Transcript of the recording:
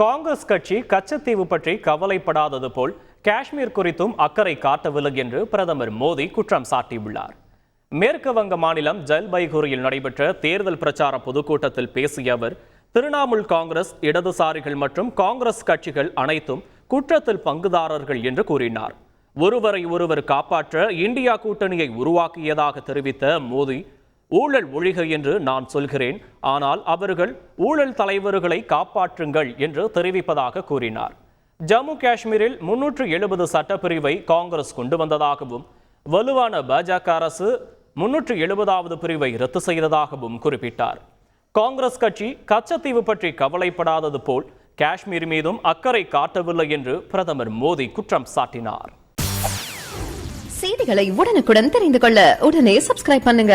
காங்கிரஸ் கட்சி கச்சத்தீவு பற்றி கவலைப்படாதது போல் காஷ்மீர் குறித்தும் அக்கறை காட்டவில்லை என்று பிரதமர் மோடி குற்றம் சாட்டியுள்ளார். மேற்கு வங்க மாநிலம் ஜல்பைகுரியில் நடைபெற்ற தேர்தல் பிரச்சார பொதுக்கூட்டத்தில் பேசிய அவர் திரிணாமுல் காங்கிரஸ் இடதுசாரிகள் மற்றும் காங்கிரஸ் கட்சிகள் அனைத்தும் குற்றத்தில் பங்குதாரர்கள் என்று கூறினார். ஒருவரை ஒருவர் காப்பாற்ற இந்தியா கூட்டணியை உருவாக்கியதாக தெரிவித்த மோடி ஊழல் ஒழிக என்று நான் சொல்கிறேன். ஆனால் அவர்கள் ஊழல் தலைவர்களை காப்பாற்றுங்கள் என்று தெரிவிப்பதாக கூறினார். ஜம்மு காஷ்மீரில் முன்னூற்று எழுபது சட்டப்பிரிவை காங்கிரஸ் கொண்டு வந்ததாகவும் வலுவான பாஜக அரசு முன்னூற்று எழுபதாவது பிரிவை ரத்து செய்ததாகவும் குறிப்பிட்டார். காங்கிரஸ் கட்சி கச்சத்தீவு பற்றி கவலைப்படாதது போல் காஷ்மீர் மீதும் அக்கறை காட்டவில்லை என்று பிரதமர் மோடி குற்றம் சாட்டினார். செய்திகளை உடனுக்குடன் தெரிந்து கொள்ள உடனே சப்ஸ்கிரைப் பண்ணுங்க.